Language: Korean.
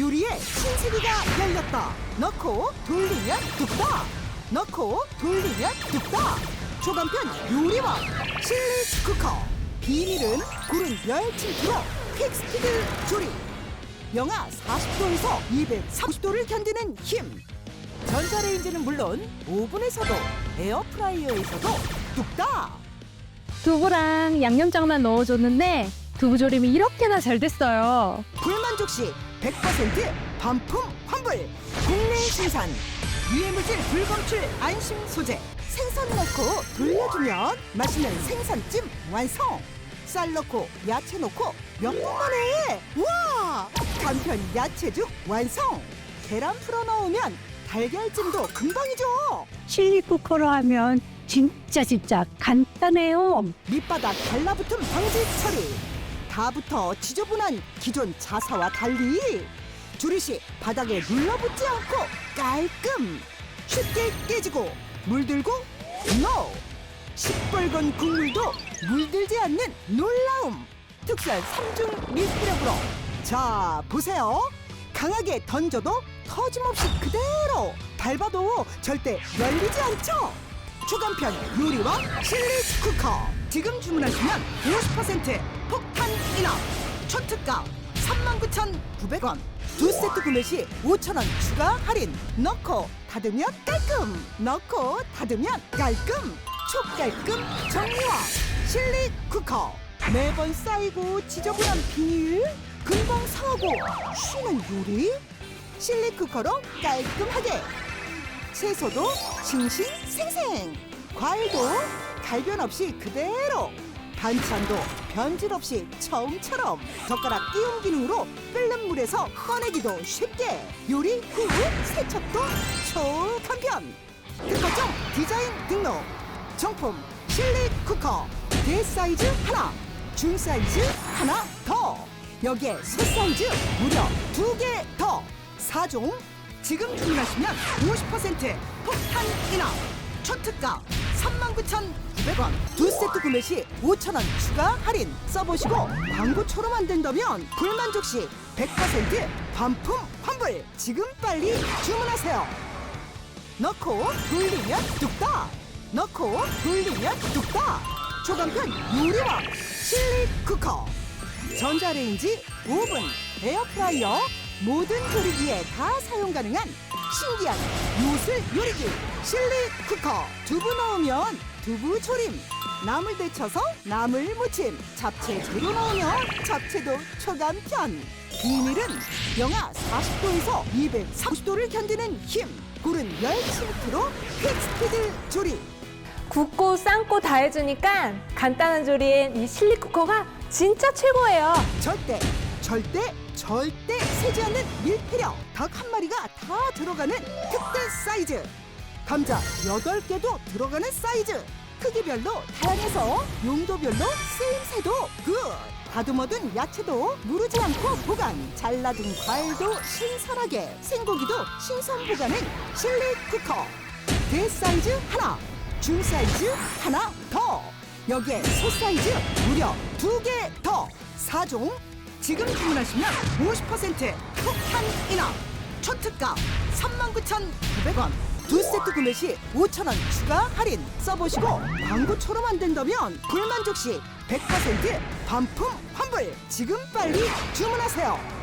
요리에 신세계가 열렸다. 넣고 돌리면 뚝딱. 넣고 돌리면 뚝딱. 초간편 요리왕 실리 쿠커. 비밀은 구른 멸치로 퀵스피드 조리. 영하 40도에서 230도를 견디는 힘. 전자레인지는 물론 오븐에서도 에어프라이어에서도 뚝딱. 두부랑 양념장만 넣어줬는데 두부조림이 이렇게나 잘 됐어요. 불만족 시 100% 반품 환불. 국내 생산. 유해무질 불검출 안심 소재. 생선 넣고 돌려주면 맛있는 생선찜 완성. 쌀 넣고 야채 넣고 몇 분 만에 우와! 간편 야채죽 완성. 계란 풀어 넣으면 달걀찜도 금방이죠. 실리쿠커로 하면 진짜 진짜 간단해요. 밑바닥 달라붙은 방지 처리 다 붙어 지저분한 기존 자사와 달리 조리시 바닥에 눌러붙지 않고 깔끔 쉽게 깨지고 물들고 NO! 시뻘건 국물도 물들지 않는 놀라움! 특별 3중 밀폐력으로! 자 보세요! 강하게 던져도 터짐없이 그대로 밟아도 절대 열리지 않죠? 초간편 요리와 실리 쿠커 지금 주문하시면 50% 폭탄 인하 초특가 39,900원 두 세트 구매 시 5,000원 추가 할인. 넣고 닫으면 깔끔. 넣고 닫으면 깔끔. 촉깔끔 정리와 실리 쿠커. 매번 쌓이고 지저분한 비닐 금방 상하고 쉬는 요리. 실리 쿠커로 깔끔하게. 채소도 싱싱 생생. 과일도 갈변 없이 그대로 반찬도 변질 없이 처음처럼 젓가락 끼움 기능으로 끓는 물에서 꺼내기도 쉽게. 요리 후 세척도 초간편. 특허점 디자인 등록. 정품 실리 쿠커. 대사이즈 하나 중사이즈 하나 더. 여기에 소사이즈 무려 두 개 더. 사종 지금 주문하시면 50% 폭탄 인하 초특가 39,900원. 두 세트 구매 시 5,000원 추가 할인. 써보시고 광고처럼 안 된다면 불만족 시 100% 반품 환불. 지금 빨리 주문하세요. 넣고 돌리면 뚝딱. 넣고 돌리면 뚝딱. 초간편 요리왕 실리 쿠커. 전자레인지 오븐 에어프라이어 모든 조리기에 다 사용 가능한 신기한 요술 요리기. 실리 쿠커. 두부 넣으면 두부 조림. 나물 데쳐서 나물 무침. 잡채 재료 넣으면 잡채도 초간편. 비밀은 영하 40도에서 230도를 견디는 힘. 고른 밑으로 퀵스피드 조리. 굽고 삶고 다 해주니까 간단한 조리엔 이 실리 쿠커가 진짜 최고예요. 절대 절대 절대 새지 않는 밀폐력. 닭 한 마리가 다 들어가는 특대 사이즈. 감자 여덟 개도 들어가는 사이즈. 크기별로 다양해서 용도별로 쓰임새도 굿 다듬어둔 야채도 무르지 않고 보관. 잘라둔 과일도 신선하게. 생고기도 신선 보관은 실리 쿠커. 대사이즈 하나 중사이즈 하나 더. 여기에 소사이즈 무려 두 개 더. 사종 지금 주문하시면 50% 폭탄 인하 초특가 39,900원 두 세트 구매 시 5,000원 추가 할인. 써보시고 광고처럼 안 된다면 불만족 시 100% 반품 환불. 지금 빨리 주문하세요